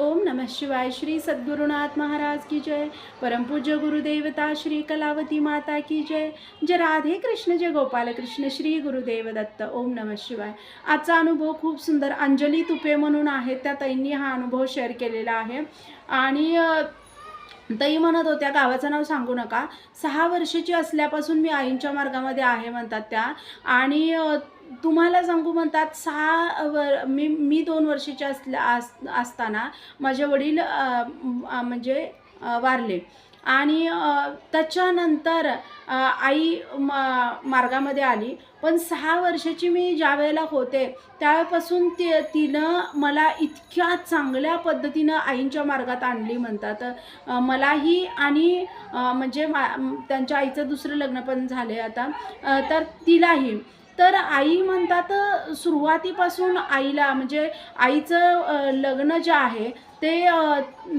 ओम नमः शिवाय श्री सद्गुरुनाथ महाराज की जय। परमपूज्य गुरुदेवता श्री कलावती माता की जय। जय राधे कृष्ण जय गोपाल कृष्ण श्री गुरुदेव दत्त। ओम नमः शिवाय। आजचा अनुभव खूप सुंदर अंजली तुपे म्हणून आहेत त्या ताईंनी हा अनुभव शेअर केलेला आहे. आणि ताई म्हणत होत्या गावाचं नाव सांगू नका. सहा वर्षाची असल्यापासून मी आईंच्या मार्गामध्ये आहे म्हणतात त्या. आणि तुम्हाला सांगू म्हणतात सहा वर मी मी दोन वर्षाच्या असल्या अस असताना माझे वडील म्हणजे वारले. आणि त्याच्यानंतर आई म मार्गामध्ये आली. पण सहा वर्षाची मी ज्या वेळेला होते त्यावेळेपासून ती तिनं मला इतक्या चांगल्या पद्धतीनं आईंच्या मार्गात आणली म्हणतात. मलाही आणि म्हणजे मा त्यांच्या आईचं दुसरं लग्न पण झाले आता. तर तिलाही. तर आई म्हणतात सुरुवातीपासून आईला म्हणजे आईचं लग्न जे आहे ते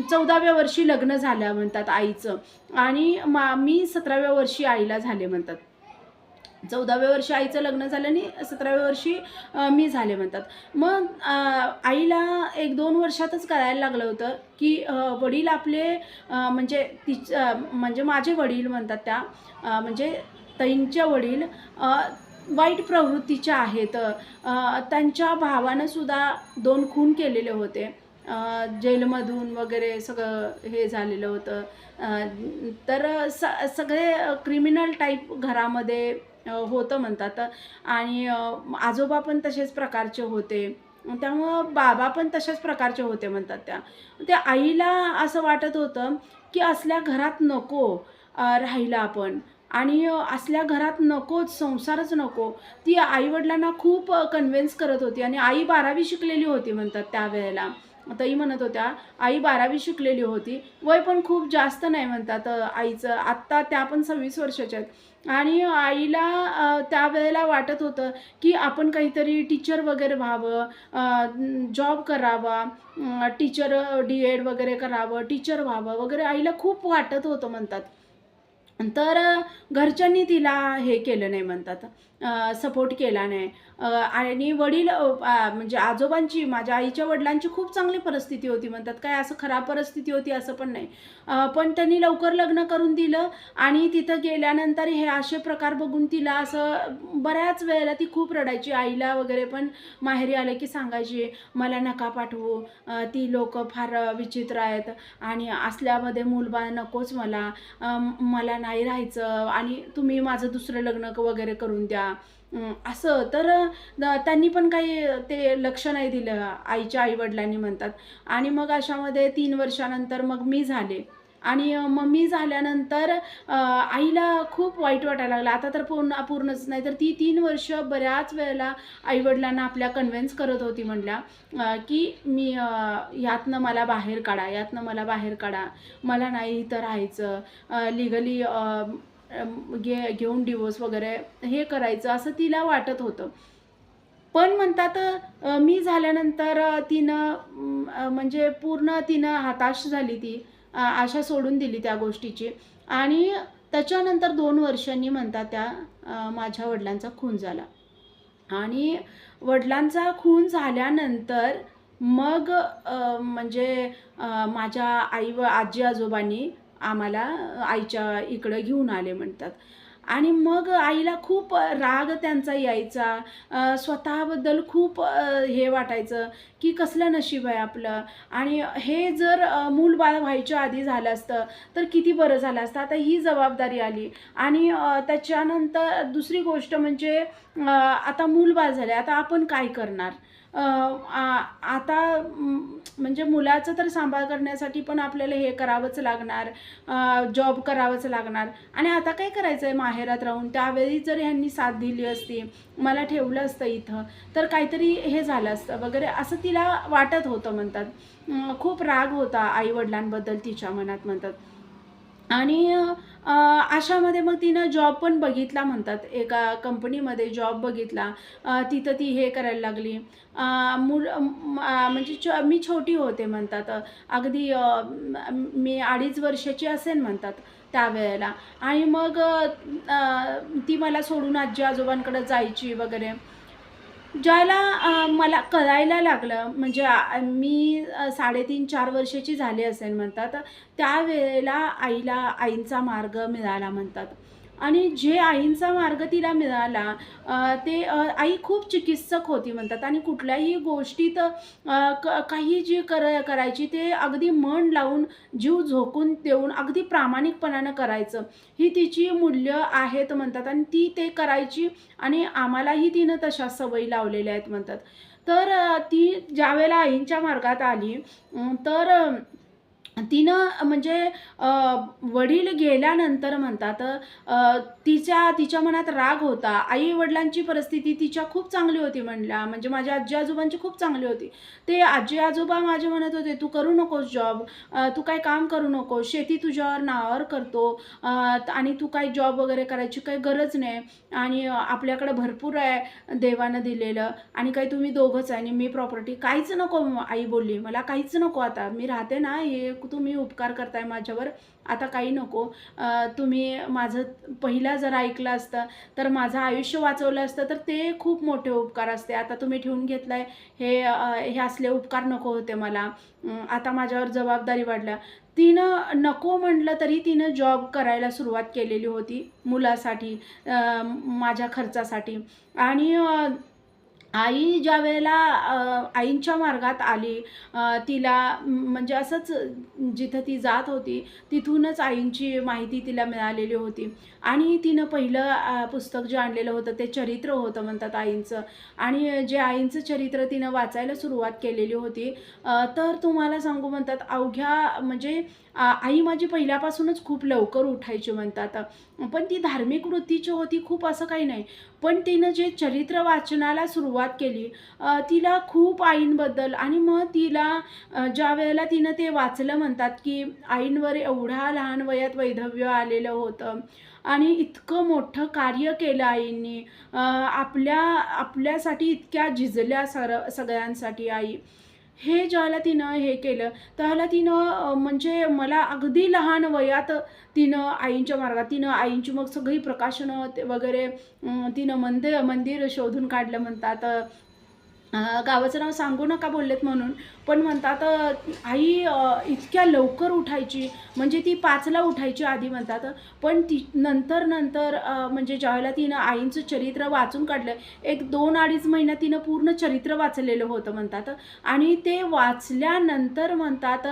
चौदाव्या वर्षी लग्न झालं म्हणतात आईचं. आणि मा मी सतराव्या वर्षी आईला झाले म्हणतात. चौदाव्या वर्षी आईचं लग्न झालं आणि सतराव्या वर्षी मी झाले म्हणतात. मग आईला एक दोन वर्षातच कळायला लागलं होतं की वडील आपले म्हणजे तिच म्हणजे माझे वडील म्हणतात त्या म्हणजे ताईंच्या वडील वाईट प्रवृत्तीच्या आहेत. त्यांच्या भावानंसुद्धा दोन खून केलेले होते. जेलमधून वगैरे सगळं हे झालेलं होतं. तर स सगळे क्रिमिनल टाईप घरामध्ये होतं म्हणतात. आणि आजोबा पण तसेच प्रकारचे होते. त्यामुळं बाबा पण तशाच प्रकारचे होते म्हणतात त्या. त्या आईला असं वाटत होतं की असल्या घरात नको राहिला आपण. आणि असल्या घरात नकोच संसारच नको. ती आईवडिलांना खूप कन्व्हिन्स करत होती आणि आई बारावी शिकलेली होती म्हणतात त्यावेळेला. ताई म्हणत होत्या आई बारावी शिकलेली होती. वय पण खूप जास्त नाही म्हणतात आईचं. आत्ता त्या पण सव्वीस वर्षाच्या आहेत. आणि आईला त्यावेळेला वाटत होतं की आपण काहीतरी टीचर वगैरे व्हावं जॉब करावा टीचर डी एड वगैरे करावं टीचर व्हावं वगैरे आईला खूप वाटत होतं म्हणतात. तर घरच्यांनी तिला हे केलं नाही म्हणतात. सपोर्ट केला नाही. आणि वडील म्हणजे आजोबांची माझ्या आईच्या वडिलांची खूप चांगली परिस्थिती होती म्हणतात. काय असं खराब परिस्थिती होती असं पण नाही. पण त्यांनी लवकर लग्न करून दिलं आणि तिथं गेल्यानंतर हे असे प्रकार बघून तिला असं बऱ्याच वेळेला ती खूप रडायची. आईला वगैरे पण माहेरी आले की सांगायची मला नका पाठवू. ती लोक फार विचित्र आहेत आणि असल्यामध्ये मूलबाळ नकोच मला. मला मला नाही राहायचं आणि तुम्ही माझं दुसरं लग्न वगैरे करून द्या. असं. तर त्यांनी पण काही ते लक्ष नाही दिलं. आईच्या आईवडिलांनी म्हणतात. आणि मग अशामध्ये तीन वर्षानंतर मग मी झाले. आणि मम्मी मग मी झाल्यानंतर आईला खूप वाईट वाटायला लागलं. आता तर पूर्ण पूर्णच नाही तर ती तीन वर्ष बऱ्याच वेळेला आईवडिलांना आपल्या कन्व्हिन्स करत होती म्हणल्या की मी यातनं मला बाहेर काढा यातनं मला बाहेर काढा. मला नाही इथं राहायचं. लिगली घे घेऊन डिवोर्स वगैरे हे करायचं असं तिला वाटत होतं. पण म्हणतात मी झाल्यानंतर तिनं म्हणजे पूर्ण तिनं हताश झाली ती. आशा सोडून दिली त्या गोष्टीची. आणि त्याच्यानंतर दोन वर्षांनी म्हणतात त्या माझ्या वडिलांचा खून झाला. आणि वडिलांचा खून झाल्यानंतर मग म्हणजे माझ्या आई व आजी आजोबांनी आम्हाला आईच्या इकडं घेऊन आले म्हणतात. आणि मग आईला खूप राग त्यांचा यायचा. स्वतःबद्दल खूप हे वाटायचं की कसलं नशीब आहे आपलं. आणि हे जर मूल बाळ व्हायच्या आधी झालं असतं तर किती बरं झालं असतं. आता ही जबाबदारी आली. आणि त्याच्यानंतर दुसरी गोष्ट म्हणजे आता आता मूलबाळ झाले आता आपण काय करणार? आता म्हणजे मुलाचं तर सांभाळ करण्यासाठी पण आपल्याला हे करावंच लागणार जॉब करावंच लागणार. आणि आता काय करायचं आहे माहेरात राहून? त्यावेळी जर ह्यांनी साथ दिली असती मला ठेवलं असतं इथं तर काहीतरी हे झालं असतं वगैरे असं तिला वाटत होतं म्हणतात. खूप राग होता आईवडिलांबद्दल तिच्या मनात म्हणतात. आणि अशामध्ये मग तिनं जॉब पण बघितला म्हणतात. एका कंपनीमध्ये जॉब बघितला. तिथं ती हे करायला लागली. अ, मूल म्हणजे छ मी छोटी होते म्हणतात. अगदी मी अडीच वर्षाची असेल म्हणतात त्यावेळेला. आणि मग ती मला सोडून आजी आजोबांकडे जायची वगैरे. ज्याला मला कळायला लागलं म्हणजे मी साडेतीन चार वर्षाची झाली असेल म्हणतात त्यावेळेला आईला आईंचा मार्ग मिळाला म्हणतात. आणि जे आईंचा मार्ग तिला मिळाला ते आई खूप चिकित्सक होती म्हणतात. आणि कुठल्याही गोष्टीत क काही जी कर करायची ते अगदी मन लावून जीव झोकून देऊन अगदी प्रामाणिकपणानं करायचं. ही तिची मूल्य आहेत म्हणतात आणि ती ते करायची आणि आम्हालाही तिनं तशा सवयी लावलेल्या आहेत म्हणतात. तर ती ज्यावेळेला आईंच्या मार्गात आली तर तिनं म्हणजे वडील गेल्यानंतर म्हणतात तिच्या तिच्या मनात राग होता. आई वडिलांची परिस्थिती तिच्या खूप चांगली होती म्हणल्या म्हणजे माझ्या आजी आजोबांची खूप चांगली होती. ते आजी आजोबा माझे म्हणत होते तू करू नकोस जॉब. तू काय काम करू नकोस. शेती तुझ्यावर नावावर करतो. आणि तू काय जॉब वगैरे करायची काही गरज नाही. आणि आपल्याकडे भरपूर आहे देवानं दिलेलं. आणि काही तुम्ही दोघंच आहे. आणि मी प्रॉपर्टी काहीच नको आई बोलली. मला काहीच नको आता. मी राहते ना. हे तुम्ही उपकार करताय माझ्यावर. आता काही नको. तुम्ही माझं पहिला जर ऐकलं असतं तर माझं आयुष्य वाचवलं असतं तर ते खूप मोठे उपकार असते. आता तुम्ही ठेवून आहे हे हे असले उपकार नको होते मला. आता माझ्यावर जबाबदारी वाढल्या. तिनं नको म्हटलं तरी तिनं जॉब करायला सुरुवात केलेली होती मुलासाठी माझ्या खर्चासाठी. आणि आई ज्या वेळेला आईंच्या मार्गात आली तिला म्हणजे असंच जिथं ती जात होती तिथूनच आईंची माहिती तिला मिळालेली होती. आणि तिनं पहिलं पुस्तक जे आणलेलं होतं ते चरित्र होतं म्हणतात आईंचं. आणि जे आईंचं चरित्र तिनं वाचायला सुरुवात केलेली होती. तर तुम्हाला सांगू म्हणतात अवघ्या म्हणजे आई माझी पहिल्यापासूनच खूप लवकर उठायची म्हणतात. पण ती धार्मिक वृत्तीची होती खूप असं काही नाही. पण तिनं जे चरित्र वाचनाला सुरुवात केली तिला खूप आईंबद्दल आणि मग तिला ज्या वेळेला तिनं ते वाचलं म्हणतात की आईंवर एवढ्या लहान वयात वैधव्य आलेलं होतं आणि इतकं मोठं कार्य केलं आईंनी आपल्या आपल्यासाठी इतक्या झिजल्या सर सगळ्यांसाठी आई. हे ज्याला तिनं हे केलं त्याला तिनं म्हणजे मला अगदी लहान वयात तिनं आईंच्या मार्गात तिनं आईंची मग सगळी प्रकाशनं वगैरे तिनं मंदिर मंदिर शोधून काढलं म्हणतात. गावाचं नाव सांगू नका बोललेत म्हणून. पण म्हणतात आई इतक्या लवकर उठायची. म्हणजे ती पाचला उठायची आधी म्हणतात. पण ती नंतर नंतर म्हणजे ज्यावेळेला तिनं आईंचं चरित्र वाचून काढलं एक दोन अडीच महिन्यात तिनं पूर्ण चरित्र वाचलेलं होतं म्हणतात. आणि ते वाचल्यानंतर म्हणतात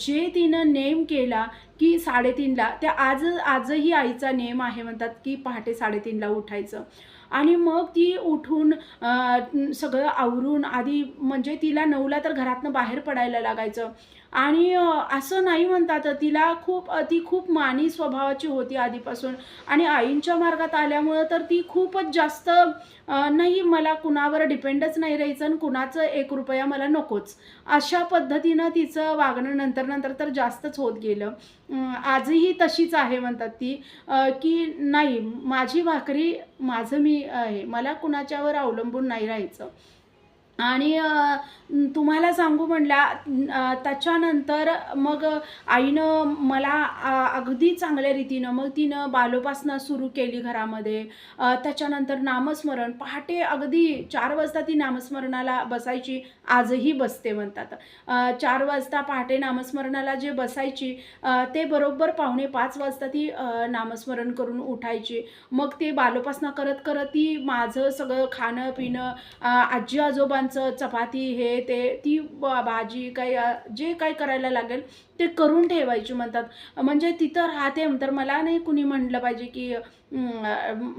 जे तिनं नेम केला की साडेतीनला त्या आज आजही आईचा नेम आहे म्हणतात की पहाटे साडेतीनला उठायचं. आणि मग ती उठून सगळं आवरून आधी म्हणजे तिला नऊला तर घरातनं बाहेर पडायला लागायचं. आणि असं नाही म्हणतात तिला खूप ती खूप मानी स्वभावाची होती आधीपासून. आणि आईंच्या मार्गात आल्यामुळं तर ती खूपच जास्त नाही मला कुणावर डिपेंडच नाही राहायचं आणि कुणाचं एक रुपया मला नकोच. अशा पद्धतीनं तिचं वागणं नंतर नंतर तर जास्तच होत गेलं. आजही तशीच आहे म्हणतात ती. की नाही माझी भाकरी माझं मी आहे. मला कुणाच्यावर अवलंबून नाही राहायचं. आणि तुम्हाला सांगू म्हणला त्याच्यानंतर मग आईनं मला अगदी चांगल्या रीतीनं मग तिनं बालोपासना सुरू केली घरामध्ये. त्याच्यानंतर नामस्मरण. पहाटे अगदी चार वाजता ती नामस्मरणाला बसायची. आजही बसते म्हणतात. चार वाजता पहाटे नामस्मरणाला जे बसायची ते बरोबर पाहुणे पाच वाजता ती नामस्मरण करून उठायची. मग ते बालोपासना करत करत ती माझं सगळं खाणं पिणं आजी आजोबा आजोबांचं चपाती हे ते ती भाजी काही जे काही करायला लागेल ते करून ठेवायची म्हणतात. म्हणजे तिथं राहते तर मला नाही कुणी म्हणलं पाहिजे की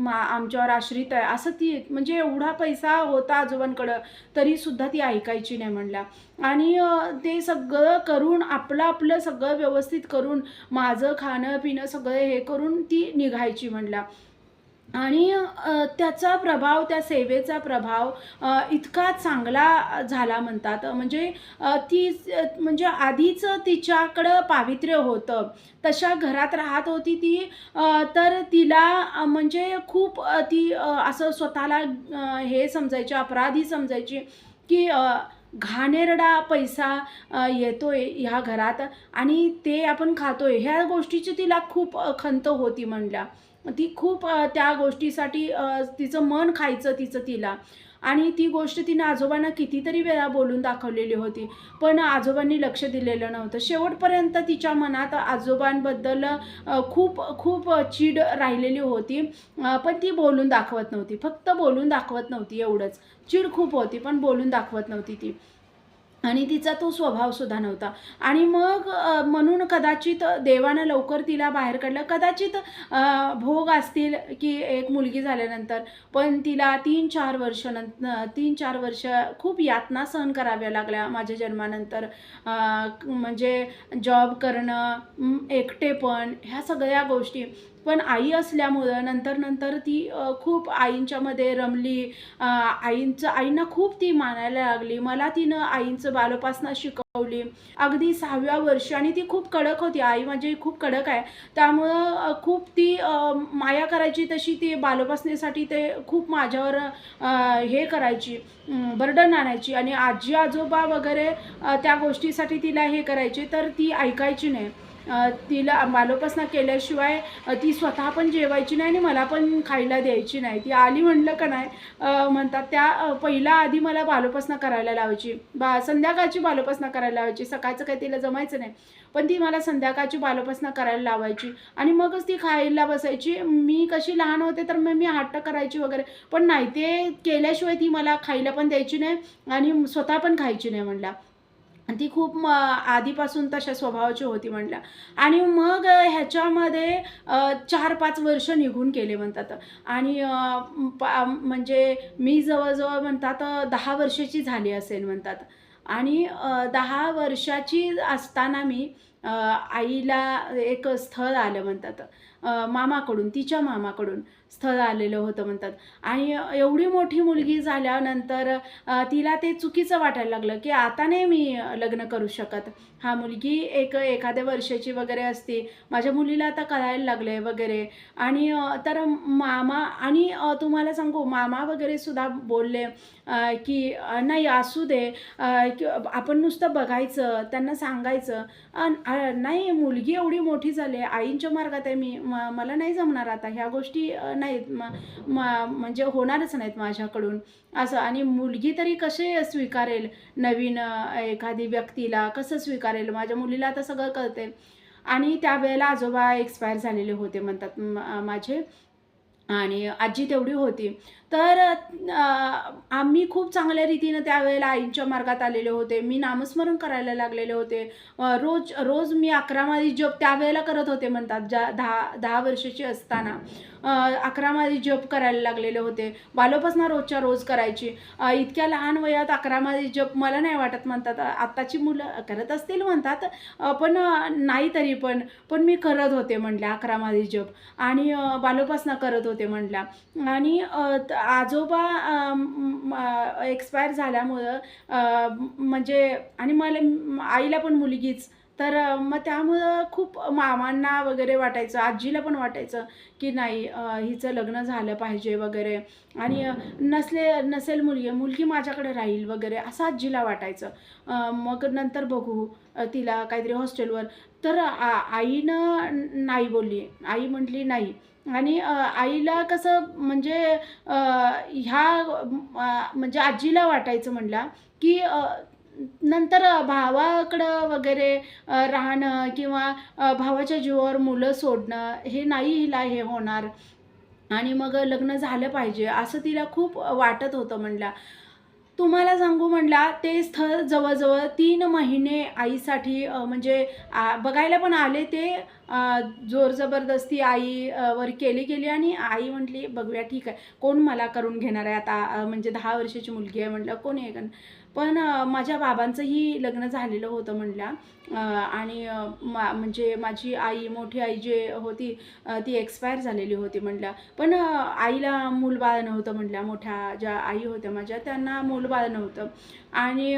आमच्यावर आश्रित आहे. असं ती म्हणजे एवढा पैसा होता आजोबांकडं तरीसुद्धा ती ऐकायची नाही म्हणल्या. आणि ते सगळं करून आपलं आपलं सगळं व्यवस्थित करून माझं खाणं पिणं सगळं हे करून ती निघायची म्हणल्या. आणि त्याचा प्रभाव त्या सेवेचा प्रभाव इतका चांगला झाला म्हणतात. म्हणजे ती म्हणजे आधीच तिच्याकडं पावित्र्य होतं. तशा घरात राहत होती ती तर तिला म्हणजे खूप ती असं स्वतःला हे समजायची अपराधी समजायची की घाणेरडा पैसा येतोय ह्या घरात आणि ते आपण खातोय. ह्या गोष्टीची तिला खूप खंत होती म्हणल्या. ती खूप त्या गोष्टीसाठी तिचं मन खायचं तिचं तिला. आणि ती गोष्ट तिनं आजोबांना कितीतरी वेळा बोलून दाखवलेली होती. पण आजोबांनी लक्ष दिलेलं नव्हतं. शेवटपर्यंत तिच्या मनात आजोबांबद्दल खूप खूप चीड राहिलेली होती. पण ती बोलून दाखवत नव्हती. फक्त बोलून दाखवत नव्हती एवढंच. चीड खूप होती पण बोलून दाखवत नव्हती ती. आणि तिचा तो स्वभावसुद्धा नव्हता. आणि मग म्हणून कदाचित देवानं लवकर तिला बाहेर काढलं. कदाचित भोग असतील की एक मुलगी झाल्यानंतर पण तिला तीन चार वर्ष तीन चार वर्ष खूप यातना सहन कराव्या लागल्या माझ्या जन्मानंतर. म्हणजे जॉब करणं एकटेपण ह्या सगळ्या गोष्टी. पण आई असल्यामुळं नंतर नंतर ती खूप आईंच्यामध्ये रमली. आईंचं आईंना खूप ती मानायला लागली. मला तिनं आईंचं बालोपासना शिकवली. अगदी सहाव्या वर्षी आणि ती खूप कडक होती. आई माझी खूप कडक आहे. त्यामुळं खूप ती माया करायची तशी ती बालोपासनेसाठी ते खूप माझ्यावर हे करायची बर्डन आणायची. आणि आजी आजोबा वगैरे त्या गोष्टीसाठी तिला हे करायचे. तर ती ऐकायची नाही. तिला बालोपासना केल्याशिवाय ती स्वतः पण जेवायची नाही आणि मला पण खायला द्यायची नाही. ती आली म्हणलं का नाही म्हणतात त्या पहिला आधी मला बालोपासना करायला लावायची. बा संध्याकाळची बालोपासना करायला लावायची. सकाळचं काही तिला जमायचं नाही. पण ती मला संध्याकाळची बालोपासना करायला लावायची. आणि मगच ती खायला बसायची. मी कशी लहान होते तर मग मी हट्ट करायची वगैरे. पण नाही ते केल्याशिवाय ती मला खायला पण द्यायची नाही आणि स्वतः पण खायची नाही म्हणला. ती खूप म आधीपासून तशा स्वभावाची होती म्हटल्या आणि मग ह्याच्यामध्ये चार पाच वर्ष निघून गेले म्हणतात. आणि पा म्हणजे मी जवळजवळ म्हणतात दहा वर्षाची झाली असेल म्हणतात. आणि दहा वर्षाची असताना मी आईला एक स्थळ आलं म्हणतात. मामाकडून तिच्या मामाकडून स्थळ आलेलं होतं म्हणतात. आणि एवढी मोठी मुलगी झाल्यानंतर तिला ते चुकीचं वाटायला लागलं की आता नाही मी लग्न करू शकत. हा मुलगी एक एखाद्या वर्षाची वगैरे असते. माझ्या मुलीला आता करायला लागले वगैरे. आणि तर मामा आणि तुम्हाला सांगू मामा वगैरे सुद्धा बोलले की नाही असू दे. आपण नुसतं बघायचं त्यांना सांगायचं. नाही मुलगी एवढी मोठी झाली आहे आईंच्या मार्गात आहे मी. म मला नाही जमणार आता. ह्या गोष्टी नाहीत. म म्हणजे होणारच नाहीत माझ्याकडून. असं. आणि मुलगी तरी कसे स्वीकारेल नवीन एखादी व्यक्तीला? कसं स्वीकारेल? माझ्या मुलीला आता सगळं कळते आणि त्यावेळेला आजोबा एक्सपायर झालेले होते म्हणतात माझे. आणि आजी तेवढी होती. तर आम्ही खूप चांगल्या रीतीनं त्यावेळेला आईंच्या मार्गात आलेले होते. मी नामस्मरण करायला लागलेले होते. रोज रोज मी अकरा माळी जप त्यावेळेला करत होते म्हणतात ज्या दहा दहा वर्षाची असताना. अ, अकरा माळी जप करायला लागलेले होते. बालोपासना रोजच्या रोज करायची. इतक्या लहान वयात अकरा माळी जप मला नाही वाटत म्हणतात. आत्ताची मुलं करत असतील म्हणतात पण नाही तरी पण पण मी करत होते म्हटल्या अकरा माळी जप. आणि बालोपासना करत होते म्हटल्या आणि त- आजोबा एक्सपायर झाल्यामुळं म्हणजे आणि मला आईला पण मुलगीच. तर मग त्यामुळं खूप मामांना वगैरे वाटायचं आजीला पण वाटायचं की नाही हिचं लग्न झालं पाहिजे वगैरे. आणि नसले नसेल मुलगी मुलगी माझ्याकडे राहील वगैरे असं आजीला वाटायचं. मग नंतर बघू तिला काहीतरी हॉस्टेलवर. तर आ आईनं नाही बोलली. आई म्हटली नाही आणि आईला कसं म्हणजे ह्या म्हणजे आजीला वाटायचं म्हणला की नंतर भावाकडं वगैरे राहणं किंवा भावाच्या जीवावर मुलं सोडणं हे नाही हिला हे होणार. आणि मग लग्न झालं पाहिजे असं तिला खूप वाटत होतं म्हणला. तुम्हाला सांगू म्हणला ते स्थळ जवळजवळ तीन महिने आईसाठी म्हणजे बघायला पण आले ते जोर जबरदस्ती आई वर केली गेली आणि आई म्हटली बघूया ठीक आहे. कोण मला करून घेणार आहे आता? म्हणजे दहा वर्षाची मुलगी आहे. म्हटलं कोण आहे? पण माझ्या बाबांचंही लग्न झालेलं होतं म्हणल्या. आणि मा म्हणजे माझी आई मोठी आई जे होती ती एक्सपायर झालेली होती म्हणल्या. पण आईला मूलबाळ नव्हतं म्हणल्या मोठ्या ज्या आई होत्या माझ्या त्यांना मूलबाळ नव्हतं. आणि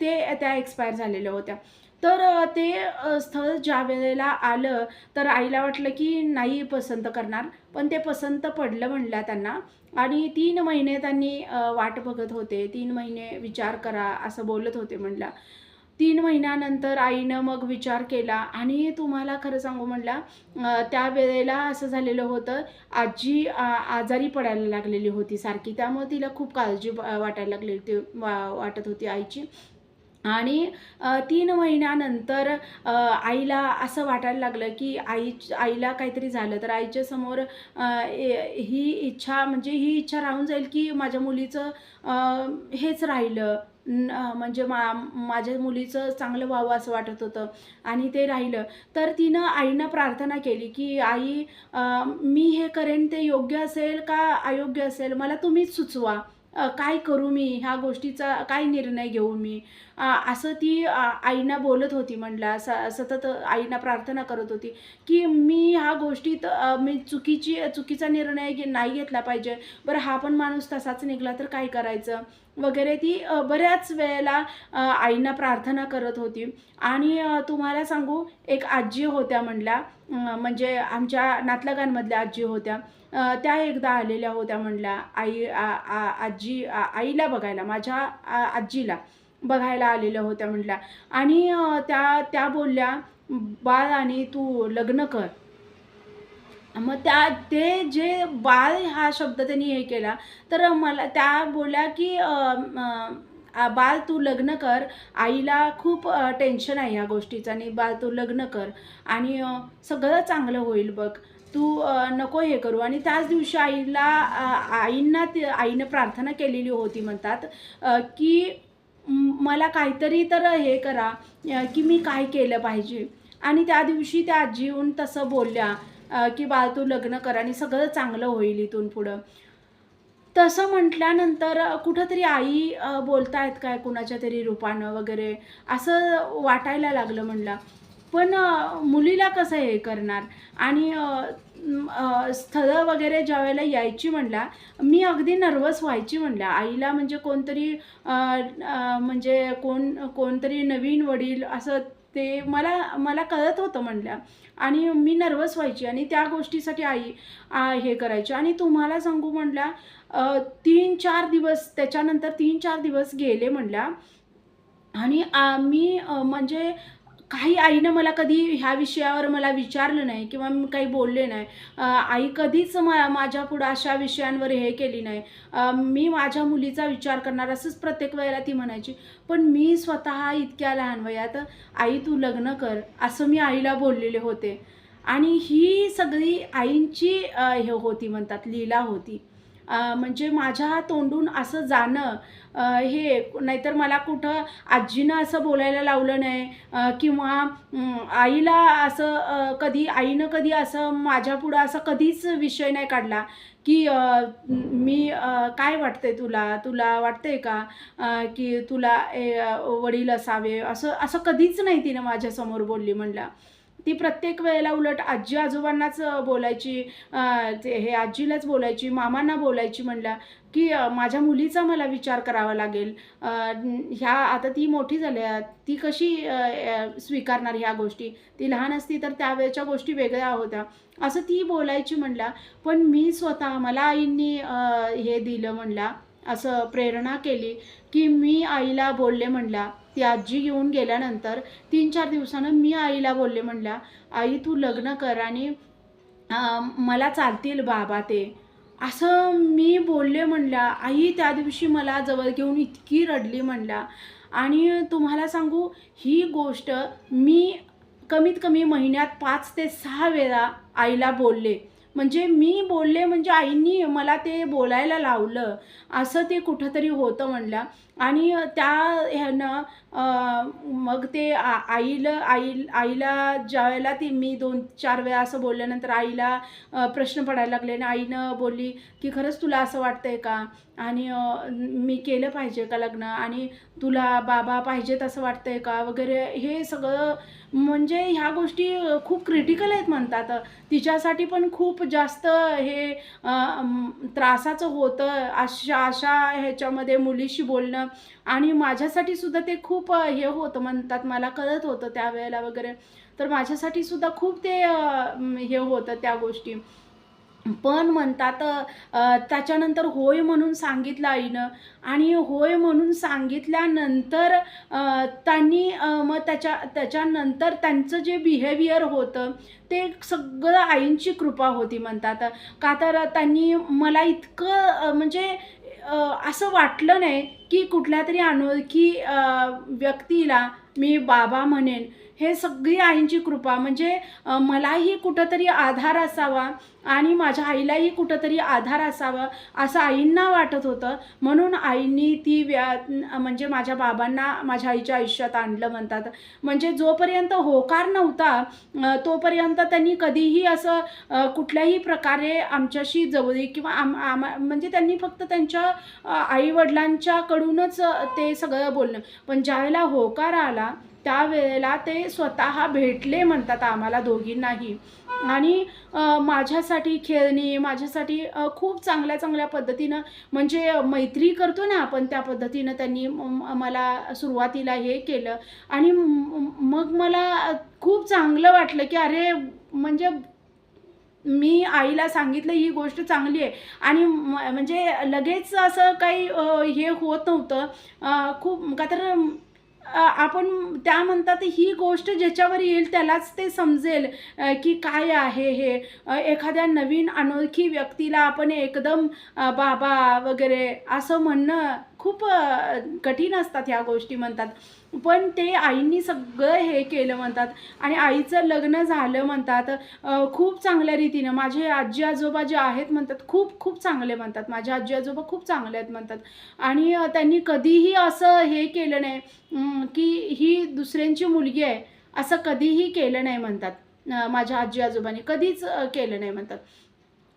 ते त्या एक्सपायर झालेल्या होत्या. तर ते स्थळ ज्या वेळेला आलं तर आईला वाटलं की नाही पसंत करणार. पण ते पसंत पडलं म्हणलं त्यांना. आणि तीन महिने त्यांनी वाट बघत होते. तीन महिने विचार करा असं बोलत होते म्हणला तीन महिन्यानंतर आईनं मग विचार केला. आणि तुम्हाला खरं सांगू म्हणला त्यावेळेला असं झालेलं होतं आजी आजारी पडायला लागलेली होती सारखी. त्यामुळे तिला खूप काळजी वाटायला लागलेली होती वा- वाटत होती आईची. आणि तीन महिन्यानंतर आईला असं वाटायला लागलं की आई आईला काहीतरी झालं. तर आईच्या समोर ए- ही इच्छा म्हणजे ही इच्छा राहून जाईल की माझ्या मुलीचं हेच राहिलं. म्हणजे मा माझ्या मुलीचं चांगलं व्हावं असं वाटत होतं आणि ते राहिलं. तर तिनं आईनं प्रार्थना केली की आई मी हे करेन ते योग्य असेल का अयोग्य असेल? मला तुम्हीच सुचवा. काय करू मी? ह्या गोष्टीचा काय निर्णय घेऊ मी? असं ती आईना बोलत होती म्हणला स सतत आईना प्रार्थना करत होती की मी ह्या गोष्टीत मी चुकीची चुकीचा निर्णय घे नाही घेतला पाहिजे. बरं हा पण माणूस तसाच निघाला तर काय करायचं? वगैरे ती बऱ्याच वेळेला आईना प्रार्थना करत होती. आणि तुम्हाला सांगू एक आजी होत्या म्हणल्या म्हणजे आमच्या नातलगांमधल्या आजी होत्या. त्या एकदा आलेल्या होत्या म्हणल्या आई आजी आईला बघायला माझ्या आजीला बघायला आलेल्या होत्या म्हटल्या आणि त्या त्या बोलल्या बाळ आणि तू लग्न कर. मग त्या ते जे बाळ हा शब्द त्यांनी हे केला तर मला त्या बोलल्या की बाळ तू लग्न कर आईला खूप टेन्शन आहे ह्या गोष्टीचं आणि बाळ तू लग्न कर आणि सगळं चांगलं होईल बघ. तू नको हे करू. आणि त्याच दिवशी आईला आईंना ते आईनं प्रार्थना केलेली होती म्हणतात की मला काहीतरी तर हे करा की मी काय केलं पाहिजे. आणि त्या दिवशी त्या आजी येऊन तसं बोलल्या की बाळ तू लग्न कर आणि सगळं चांगलं होईल इथून पुढं. तसं म्हटल्यानंतर कुठंतरी आई बोलतायत काय कुणाच्या तरी रूपानं वगैरे असं वाटायला लागलं म्हणला. पण मुलीला कसं हे करणार? आणि स्थळं वगैरे ज्या वेळेला यायची म्हणला मी अगदी नर्वस व्हायची म्हणल्या आईला म्हणजे कोणतरी म्हणजे कोण कोणतरी नवीन वडील असं ते मला मला कळत होतं म्हणल्या. आणि मी नर्वस व्हायची आणि त्या गोष्टीसाठी आई आ, हे करायची. आणि तुम्हाला सांगू म्हणल्या तीन चार दिवस त्याच्यानंतर तीन चार दिवस गेले म्हणल्या. आणि मी म्हणजे काही आईनं मला कधी ह्या विषयावर मला विचारलं नाही किंवा मी काही बोलले नाही. आई कधीच मा माझ्या पुढं अशा विषयांवर हे केली नाही. मी माझ्या मुलीचा विचार करणार असंच प्रत्येक वेळेला ती म्हणायची पण मी स्वतः इतक्या लहान वयात आई तू लग्न कर असं मी आईला बोललेले होते. आणि ही सगळी आईंची हे होती म्हणतात लीला होती. म्हणजे माझ्या तोंडून असं जाणं हे नाहीतर मला कुठं आजीनं असं बोलायला लावलं नाही किंवा आईला असं कधी आईनं कधी असं माझ्या पुढं असं कधीच विषय नाही काढला की मी काय वाटते तुला? तुला वाटते का की तुला ए, वडील असावे? असं असं कधीच नाही तिनं माझ्यासमोर बोलली म्हणला. ती प्रत्येक वेळेला उलट आजी आजोबांनाच बोलायची ते हे आजीलाच बोलायची मामांना बोलायची म्हणला की माझ्या मुलीचा मला विचार करावा लागेल. ह्या आता ती मोठी झाल्या ती कशी स्वीकारणार ह्या गोष्टी? ती लहान असती तर त्यावेळेच्या गोष्टी वेगळ्या होत्या. असं ती बोलायची म्हणला पण मी स्वतः मला आईंनी हे दिलं म्हणला असं प्रेरणा केली की मी आईला बोलले म्हणला ती आजी येऊन गेल्यानंतर तीन चार दिवसानं मी आईला बोलले म्हणल्या आई तू लग्न कर आणि मला चालतील बाबा ते. असं मी बोलले म्हणल्या आई त्या दिवशी मला जवळ घेऊन इतकी रडली म्हणल्या. आणि तुम्हाला सांगू ही गोष्ट मी कमीत कमी महिन्यात पाच ते सहा वेळा आईला बोलले. म्हणजे मी बोलले म्हणजे आईनी मला ते बोलायला लावलं. असं ते कुठंतरी होतं म्हणल्या. आणि त्या ह्यानं मग ते आ- आईला आई आईला ज्या वेळेला ती मी दोन चार वेळा असं बोलल्यानंतर आईला प्रश्न पडायला लागले आणि आईनं बोलली की खरंच तुला असं वाटतंय का? आणि मी केलं पाहिजे का लग्न? आणि तुला बाबा पाहिजेत असं वाटतंय का? वगैरे हे सगळं म्हणजे ह्या गोष्टी खूप क्रिटिकल आहेत म्हणतात. तिच्यासाठी पण खूप जास्त हे त्रासाचं होतं अशा अशा ह्याच्यामध्ये मुलीशी बोलणं. आणि माझ्यासाठी सुद्धा ते खूप हे होतं म्हणतात मला कळत होतं त्यावेळेला वगैरे. तर माझ्यासाठी सुद्धा खूप ते हे होतं त्या गोष्टी. पण म्हणतात त्याच्यानंतर होय म्हणून सांगितलं आईनं. आणि होय म्हणून सांगितल्यानंतर त्यांनी मग त्याच्या त्याच्यानंतर त्यांचं जे बिहेवियर होतं ते सगळं आईंची कृपा होती म्हणतात. का तर त्यांनी मला इतकं म्हणजे असं वाटलं नाही की कुठल्या तरी अनोळखी व्यक्तीला मी बाबा म्हणेन. हे सगळी आईंची कृपा. म्हणजे मलाही कुठंतरी आधार असावा आणि माझ्या आईलाही कुठंतरी आधार असावा असं आईंना वाटत होतं. म्हणून आईंनी ती व्या म्हणजे माझ्या बाबांना माझ्या आईच्या आयुष्यात आणलं म्हणतात. म्हणजे जोपर्यंत होकार नव्हता तोपर्यंत त्यांनी कधीही असं कुठल्याही प्रकारे आमच्याशी जवळी किंवा आम आम म्हणजे त्यांनी फक्त त्यांच्या आईवडिलांच्याकडूनच ते सगळं बोलणं. पण ज्यावेळेला होकार आला त्यावेळेला ते स्वतः भेटले म्हणतात आम्हाला दोघींनाही. आणि माझ्यासाठी खेळणी माझ्यासाठी खूप चांगल्या चांगल्या पद्धतीनं म्हणजे मैत्री करतो ना आपण त्या पद्धतीनं त्यांनी मला सुरुवातीला हे केलं. आणि मग मला खूप चांगलं वाटलं की अरे म्हणजे मी आईला सांगितलं ही गोष्ट चांगली आहे. आणि म- म्हणजे लगेच असं काही हे होत नव्हतं. खूप का तर आपण त्या म्हणतात ही गोष्ट ज्याच्यावर येईल त्यालाच ते समजेल की काय आहे हे. एखाद्या नवीन अनोळखी व्यक्तीला आपण एकदम बाबा वगैरे असं म्हणणं खूप कठीण असतात ह्या गोष्टी म्हणतात. पण ते आईंनी सगळं हे केलं म्हणतात आणि आईचं लग्न झालं म्हणतात. खूप चांगल्या रीतीनं माझे आजी आजोबा जे आहेत म्हणतात खूप खूप चांगले म्हणतात. माझे आजी आजोबा खूप चांगले आहेत म्हणतात. आणि त्यांनी कधीही असं हे केलं नाही की ही दुसऱ्यांची मुलगी आहे असं कधीही केलं नाही म्हणतात. माझ्या आजी आजोबांनी कधीच केलं नाही म्हणतात.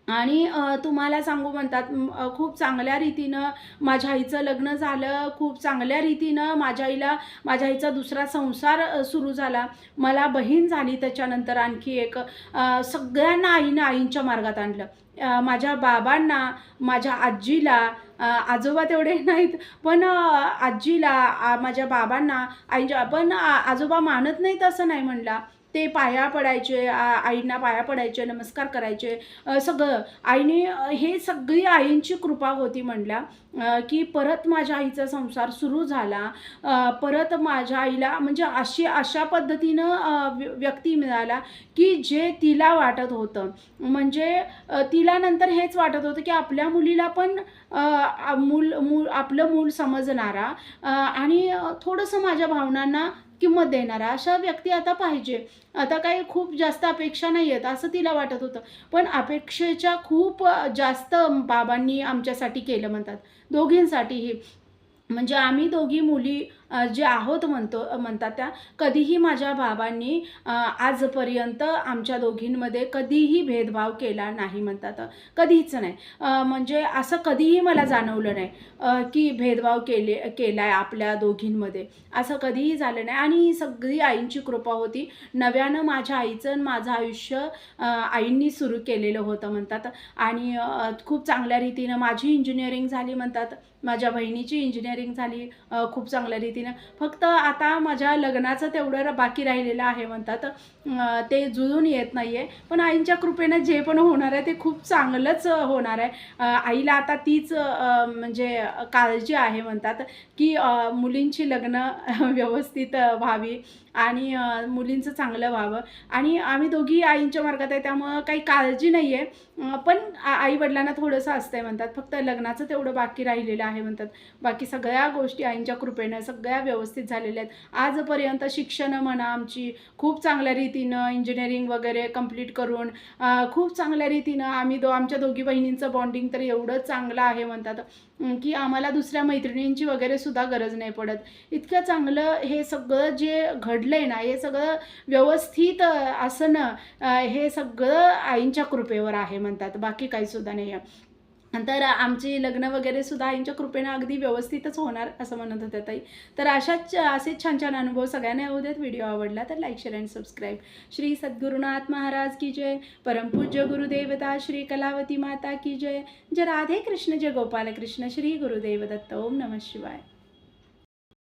आणि तुम्हाला सांगू म्हणतात खूप चांगल्या रीतीनं माझ्या आईचं लग्न झालं खूप चांगल्या रीतीनं माझ्या आईला माझ्या आईचा दुसरा संसार सुरू झाला. मला बहीण झाली त्याच्यानंतर आणखी एक सगळ्यांना आईनं आईंच्या मार्गात आणलं. माझ्या बाबांना माझ्या आजीला आजोबा तेवढे नाहीत पण आजीला माझ्या बाबांना आईच्या पण आजोबा मानत नाहीत असं नाही म्हणला. ते पाया पडायचे आईंना पाया पडायचे नमस्कार करायचे सगळं. आईने हे सगळी आईंची कृपा होती म्हणल्या की परत माझ्या आईचा संसार सुरू झाला. परत माझ्या आईला म्हणजे अशी अशा पद्धतीनं व्य- व्यक्ती मिळाला की जे तिला वाटत होतं. म्हणजे तिला नंतर हेच वाटत होतं की आपल्या मुलीला पण मूल मूल आपलं मूल समजणारा आणि थोडंसं माझ्या भावनांना किंमत देणारा अशा व्यक्ती आता पाहिजे. आता काही खूप जास्त अपेक्षा नाही आहेत असं तिला वाटत होतं. पण अपेक्षेच्या खूप जास्त बाबांनी आमच्यासाठी केलं म्हणतात. दोघींसाठीही. म्हणजे आम्ही दोघी मुली जे आहोत म्हणतो म्हणतात त्या कधीही माझ्या बाबांनी आजपर्यंत आमच्या दोघींमध्ये कधीही भेदभाव केला नाही म्हणतात. कधीच नाही. म्हणजे असं कधीही मला जाणवलं नाही की भेदभाव केले केला आहे आपल्या दोघींमध्ये. असं कधीही झालं नाही. आणि ही सगळी आईंची कृपा होती. नव्यानं माझ्या आईचं आणि माझं आयुष्य आईंनी सुरू केलेलं होतं म्हणतात. आणि खूप चांगल्या रीतीनं माझी इंजिनिअरिंग झाली म्हणतात. माझ्या बहिणीची इंजिनिअरिंग झाली खूप चांगल्या रीतीनं. फक्त आता माझ्या लग्नाचं तेवढं बाकी राहिलेलं आहे म्हणतात. ते जुळून येत नाही आहे पण आईंच्या कृपेनं जे पण होणार आहे ते खूप चांगलंच होणार आहे. आईला आता तीच म्हणजे काळजी आहे म्हणतात की मुलींची लग्न व्यवस्थित व्हावी. आणि मुलींचं चांगलं व्हावं. आणि आम्ही दोघी आईंच्या मार्गात आहे त्यामुळं काही काळजी नाही आहे पण आई वडिलांना थोडंसं आहे म्हणतात. फक्त लग्नाचं तेवढं बाकी राहिलेलं आहे म्हणतात. बाकी सगळ्या गोष्टी आईंच्या कृपेनं सगळ्या व्यवस्थित झालेल्या आहेत. आजपर्यंत शिक्षणं म्हणा आमची खूप चांगल्या रीतीनं इंजिनिअरिंग वगैरे कंप्लीट करून खूप चांगल्या रीतीनं आम्ही दो आमच्या दोघी बहिणींचं बॉन्डिंग तर एवढं चांगलं आहे म्हणतात. की आम्हाला दुसऱ्या मैत्रिणींची वगैरे सुद्धा गरज नाही पडत. इतकं चांगलं हे सगळं जे घड घडलंय ना हे सगळं व्यवस्थित असणं हे सगळं आईंच्या कृपेवर आहे म्हणतात. बाकी काही सुद्धा नाही आहे तर आमची लग्न वगैरे सुद्धा आईंच्या कृपेनं अगदी व्यवस्थितच होणार असं म्हणत होत्या ताई. तर अशाच असेच छान छान अनुभव सगळ्यांना येऊ देत. व्हिडिओ आवडला तर like share and subscribe. Shri Sadgurunath Maharaj की जय. परमपूज्य गुरुदेवता श्री कलावती माता की जय. जय राधे कृष्ण जय गोपाल कृष्ण श्री गुरुदेव दत्त. ओम नमः शिवाय.